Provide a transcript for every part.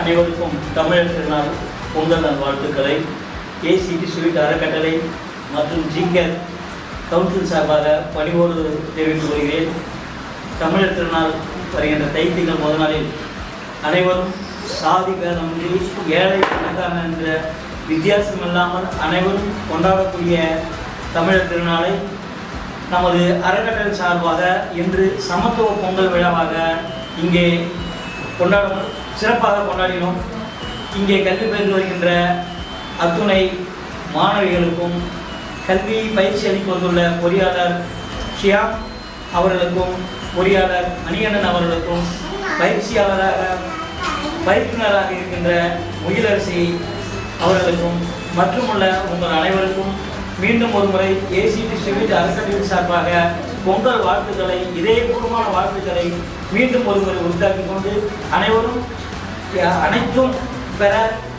அனைவருக்கும் தமிழர் திருநாள் பொங்கல் நல்வாழ்த்துக்களை ஏசிடி ஸ்வீட் அறக்கட்டளை மற்றும் ஜிங்கர் கவுன்சில் சார்பாக பணிவோடு தெரிவித்துக் கொள்கிறேன். தமிழர் திருநாள் வருகின்ற தைத்திகள் முதல் நாளில் அனைவரும் சாதி பேதமின்றி ஏழை பணக்காரன் என்ற வித்தியாசம் இல்லாமல் அனைவரும் கொண்டாடக்கூடிய தமிழர் திருநாளை நமது அறக்கட்டளை சார்பாக இன்று சமத்துவ பொங்கல் விழாவாக இங்கே கொண்டாட சிறப்பாக கொண்டாடினோம். இங்கே கல்வி பயின்று வருகின்ற அத்துணை மாணவிகளுக்கும் கல்வி பயிற்சி அளித்து வந்துள்ள பொறியாளர் ஷியாம் அவர்களுக்கும் பொறியாளர் மணிகண்டன் அவர்களுக்கும் பயிற்சியாளராக பயிற்றுனராக இருக்கின்ற முயலரசி அவர்களுக்கும் மற்றும் உள்ள உங்கள் அனைவருக்கும் மீண்டும் ஒரு முறை ஏசிபி ஸ்ரீவித் அறக்கட்டளை சார்பாக பொங்கல் வாழ்த்துக்களை இதயபூர்வமான வாழ்த்துக்களை மீண்டும் ஒரு முறை உண்டாக்கிக் கொண்டு அனைவரும் அனைத்தும் பெற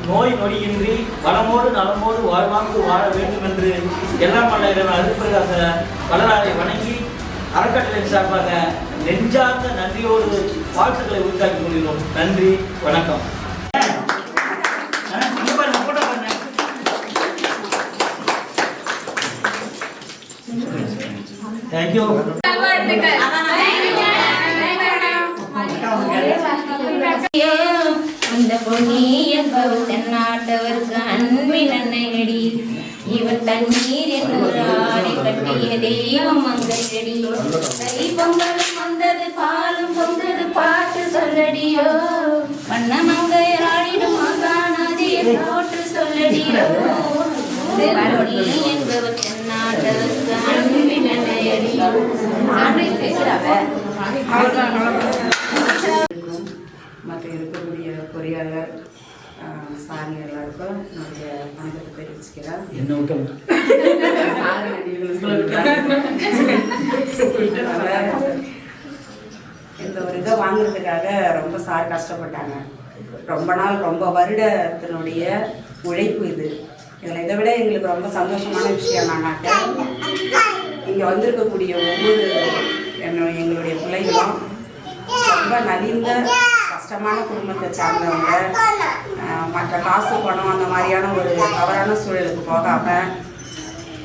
நோய் நொடியின்றி வளமோடு நலமோடு வாழ்வாங்கு வாழ வேண்டும் என்று எல்லாம் வல்ல இறைவன் அருட்பிரகாச வளராரை வணங்கி அறக்கட்டளை சார்பாக நெஞ்சார்ந்த நன்றியோடு வாழ்த்துக்களை உருத்தாக்கி கொள்கிறோம். நன்றி வணக்கம். Thank you. அந்த பொன்னி என்பவர் தென்னாட்டவருக்கு அன்பின் அன்னையடி. இவர் தண்ணீர் என்று ஆடை கட்டிய தெய்வம் மங்கையடி. தை பொங்கலும் வந்தது பாலும் பொங்கது பாட்டு சொல்லடியோ. வண்ண மங்கையர் ஆடிடும் மகாநதியை போட்டு சொல்லடியோ. என்பவர் தென்னாட்டவருக்கு அன்பின் மற்ற இருக்கக்கூடிய பொறியாளர் சாரி எல்லாருக்கும் என்னுடைய வணக்கத்தை தெரிவிச்சுக்கிறேன். என்ன இந்த ஒரு இதை வாங்குறதுக்காக ரொம்ப சார் கஷ்டப்பட்டாங்க. ரொம்ப நாள் ரொம்ப வருடத்தினுடைய உழைப்பு இது. இதில் இதை விட எங்களுக்கு ரொம்ப சந்தோஷமான விஷயம் நானாக்க இங்கே வந்திருக்கக்கூடிய ஒவ்வொரு என்ன எங்களுடைய பிள்ளைகளும் ரொம்ப நலிந்த கஷ்டமான குடும்பத்தை சார்ந்தவங்க. மற்ற காசு பணம் அந்த மாதிரியான ஒரு தவறான சூழலுக்கு போகாமல்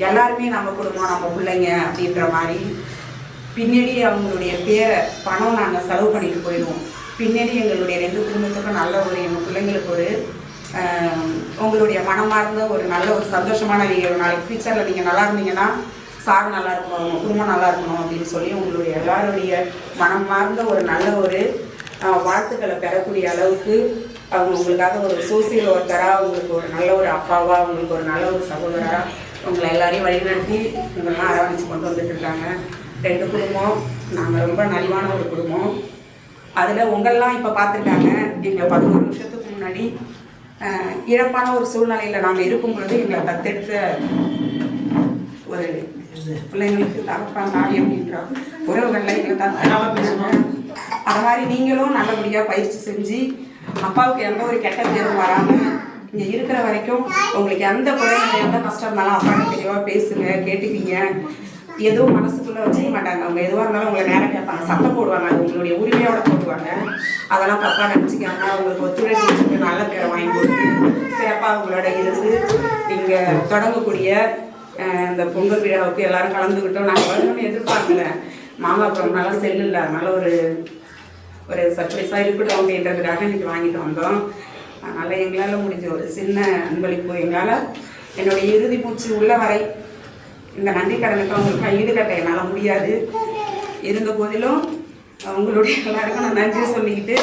எல்லாருமே நம்ம குடும்பம் நம்ம பிள்ளைங்க அப்படின்ற மாதிரி பின்னாடி அவங்களுடைய பேரை பணம் நாங்கள் செலவு பண்ணிட்டு போயிடுவோம். பின்னாடி எங்களுடைய ரெண்டு குடும்பத்துக்கும் நல்ல ஒரு எங்கள் பிள்ளைங்களுக்கு ஒரு உங்களுடைய மனமார்ந்த ஒரு நல்ல ஒரு சந்தோஷமான நீங்கள் நாளைக்கு ஃபியூச்சரில் நீங்கள் நல்லா இருந்தீங்கன்னா சார் நல்லா இருக்கணும் உங்கள் குடும்பம் நல்லா இருக்கணும் அப்படின்னு சொல்லி உங்களுடைய எல்லாருடைய மனமார்ந்த ஒரு நல்ல ஒரு வாழ்த்துக்களை பெறக்கூடிய அளவுக்கு அவங்க உங்களுக்காக ஒரு சோசியல் ஒர்க்கராக உங்களுக்கு ஒரு நல்ல ஒரு அப்பாவாக உங்களுக்கு ஒரு நல்ல ஒரு சகோதராக உங்களை எல்லாரையும் வழிநடத்தி இவங்கெல்லாம் அரவணைச்சு கொண்டு வந்துட்டு இருக்காங்க. ரெண்டு குடும்பம் நாங்கள் ரொம்ப நலிவான ஒரு குடும்பம். அதில் உங்களெலாம் இப்போ பார்த்துருக்காங்க எங்கள் பதினோரு வருஷத்துக்கு முன்னாடி இழப்பான ஒரு சூழ்நிலையில் நாங்கள் இருக்கும் பொழுது எங்களை தத்தெடுத்த ஒரு பிள்ளைங்களுக்கு தகப்பான் நாடி அப்படின்ற உறவுகளில் எங்களை தத்தனால பேசுவோம் அது மாதிரி நீங்களும் நல்லபடியாக பயிற்சி செஞ்சு அப்பாவுக்கு எந்த ஒரு கெட்ட பேரும் வராமல் இங்கே இருக்கிற வரைக்கும் உங்களுக்கு எந்த குறைகள் எந்த கஷ்டம் இருந்தாலும் அப்பாட்ட தெளிவாக பேசுங்க கேட்டுக்கிங்க எதுவும் மனசுக்குள்ளே வச்சுக்க மாட்டாங்க. அவங்க எதுவாக இருந்தாலும் உங்களை நேரம் கேட்பாங்க. சத்தம் போடுவாங்க. அது உங்களுடைய உரிமையோட போடுவாங்க. அதெல்லாம் தப்பாக நினச்சிக்காங்க அவங்களுக்கு ஒத்துழைப்பு வச்சுட்டு நல்ல பேரை வாங்கி கொடுத்து சிறப்பாக உங்களோட இருந்து நீங்கள் தொடங்கக்கூடிய இந்த பொங்கல் விழாவுக்கு எல்லாரும் கலந்துக்கிட்டோம். நாங்கள் வரணும்னு எதிர்பார்க்கல. மாமா அப்புறம் செல்லு இல்லை. அதனால ஒரு ஒரு சர்ப்ரைஸாக இருக்கட்டும் அப்படின்றதுக்காக இன்னைக்கு வாங்கிட்டு வந்தோம். அதனால் எங்களால் முடிஞ்ச ஒரு சின்ன அன்பளிப்பு. எங்களால் என்னுடைய இறுதி பூச்சி உள்ள வரை இந்த நன்றி கடனுக்கு அவங்களுக்கு ஈடு கட்ட என்னால் முடியாது. இருந்த போதிலும் அவங்களுடைய எல்லாருக்கும் நான் நன்றி சொல்லிக்கிட்டு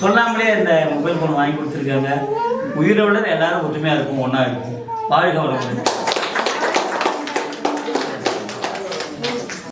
சொல்லாமலே இந்த மொபைல் ஃபோன் வாங்கி கொடுத்துருக்காங்க. உயிரோட எல்லாரும் ஒற்றுமையாக இருக்கும் ஒன்றா இருக்கும் 哪里搞的？